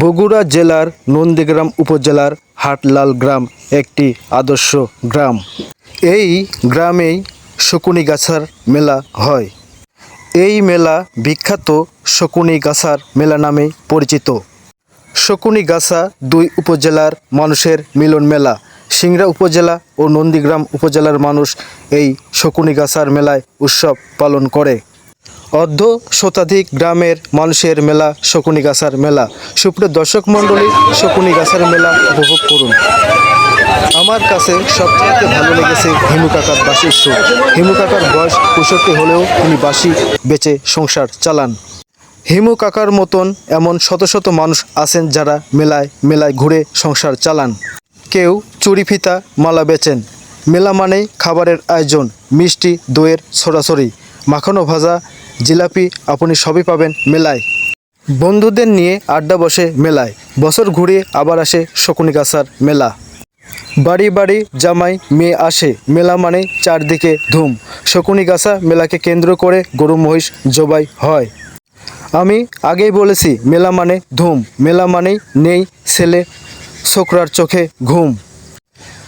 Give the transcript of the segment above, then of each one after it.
বগুড়া জেলার নন্দীগ্রাম উপজেলার হাটলাল গ্রাম একটি আদর্শ গ্রাম। এই গ্রামেই শকুনি গাছার মেলা হয়। এই মেলা বিখ্যাত শকুনি গাছার মেলা নামে পরিচিত। শকুনি গাছা দুই উপজেলার মানুষের মিলন মেলা। সিংড়া উপজেলা ও নন্দীগ্রাম উপজেলার মানুষ এই শকুনি গাছার মেলায় উৎসব পালন করে। অর্ধ শতাধিক গ্রামের মানুষের মেলা শকুনি গাছার মেলা। সুপ্রিয় দর্শক মণ্ডলী, শকুনি গাছার মেলা উপভোগ করুন। আমার কাছে সবথেকে ভালো লেগেছে হিমু কাকার বাসির সুর। হিমু কাকার বয়স পঁয়ষট্টি হলেও তিনি বাসি বেচে সংসার চালান। হিমু কাকার মতন এমন শত শত মানুষ আছেন যারা মেলায় মেলায় ঘুরে সংসার চালান। কেউ চুরি ফিতা, মালা বেচেন। মেলা মানেই খাবারের আয়োজন, মিষ্টি, দইয়ের ছড়াছড়ি, মাখানো ভাজা জিলাপি আপনি সবই পাবেন মেলায়। বন্ধুদের নিয়ে আড্ডা বসে মেলায়। বছর ঘুরিয়ে আবার আসে শকুনিগাছার মেলা। বাড়ি বাড়ি জামাই মেয়ে আসে। মেলা মানে চারদিকে ধুম। শকুনিগাছা মেলাকে কেন্দ্র করে গরু মহিষ জবাই হয়। আমি আগেই বলেছি, মেলা মানে ধুম। মেলা মানেই নেই, ছেলে ছোকরার চোখে ঘুম।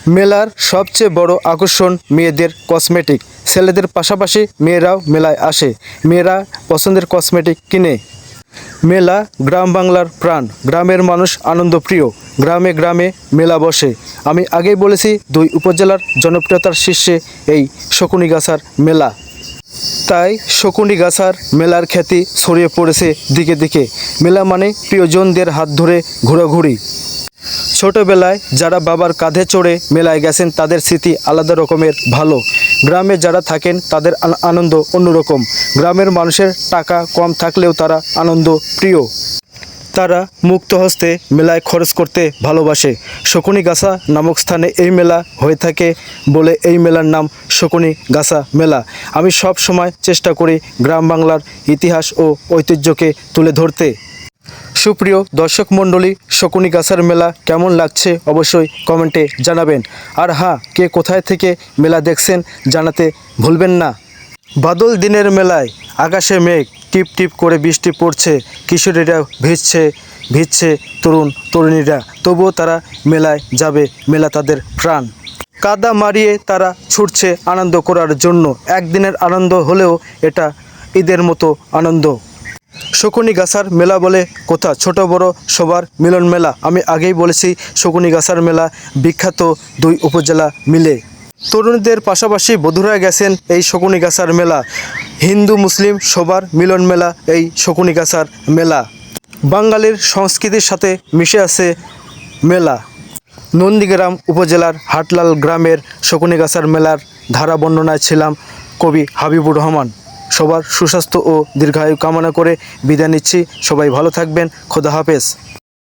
মেলার সবচেয়ে বড় আকর্ষণ মেয়েদের কসমেটিক। ছেলেদের পাশাপাশি মেয়েরাও মেলায় আসে। মেয়েরা পছন্দের কসমেটিক কিনে। মেলা গ্রাম বাংলার প্রাণ। গ্রামের মানুষ আনন্দপ্রিয়। গ্রামে গ্রামে মেলা বসে। আমি আগেই বলেছি, দুই উপজেলার জনপ্রিয়তার শীর্ষে এই শকুনিগাছার মেলা। তাই শকুনিগাছার মেলার খ্যাতি ছড়িয়ে পড়েছে দিকে দিকে। মেলা মানে প্রিয়জনদের হাত ধরে ঘোরাঘুরি। ছোটবেলায় যারা বাবার কাঁধে চড়ে মেলায় গেছেন, তাদের স্মৃতি আলাদা রকমের ভালো। গ্রামে যারা থাকেন, তাদের আন- আনন্দ অন্যরকম। গ্রামের মানুষের টাকা কম থাকলেও তারা আনন্দ প্রিয়। তারা মুক্ত হস্তে মেলায় খরচ করতে ভালোবাসে। শকুনি গাছা নামক স্থানে এই মেলা হয়ে থাকে বলে এই মেলার নাম শকুনি গাছা মেলা। আমি সব সময় চেষ্টা করি গ্রাম বাংলার ইতিহাস ও ঐতিহ্যকে তুলে ধরতে। সুপ্রিয় দর্শক মণ্ডলী, শকুনি গাছার মেলা কেমন লাগছে অবশ্যই কমেন্টে জানাবেন। আর হ্যাঁ কে কোথায় থেকে মেলা দেখছেন জানাতে ভুলবেন না। বাদল দিনের মেলায় আকাশে মেঘ, টিপ টিপ করে বৃষ্টি পড়ছে, কিশোরীরা ভিজছে ভিজছে তরুণ তরুণীরা। তবুও তারা মেলায় যাবে, মেলা তাদের প্রাণ। কাদা মারিয়ে তারা ছুটছে আনন্দ করার জন্য। একদিনের আনন্দ হলেও এটা ঈদের মতো আনন্দ। শকুনি গাছার মেলা বলে কোথা। ছোট বড় সবার মিলন মেলা। আমি আগেই বলেছি, শকুনি গাছার মেলা বিখ্যাত দুই উপজেলা মিলে। তরুণীদের পাশাপাশি বধুরা গেছেন এই শকুনি গাছার মেলা। হিন্দু, মুসলিম সবার মিলন মেলা এই শকুনি গাছার মেলা। বাঙালির সংস্কৃতির সাথে মিশে আছে মেলা। নন্দীগ্রাম উপজেলার হাটলাল গ্রামের শকুনিগাছার মেলার ধারা বর্ণনায় ছিলাম কবি হাবিবুর রহমান। সবার সুস্বাস্থ্য ও দীর্ঘায়ু কামনা করে বিদায় নিচ্ছি। সবাই ভালো থাকবেন। খোদা হাফেজ।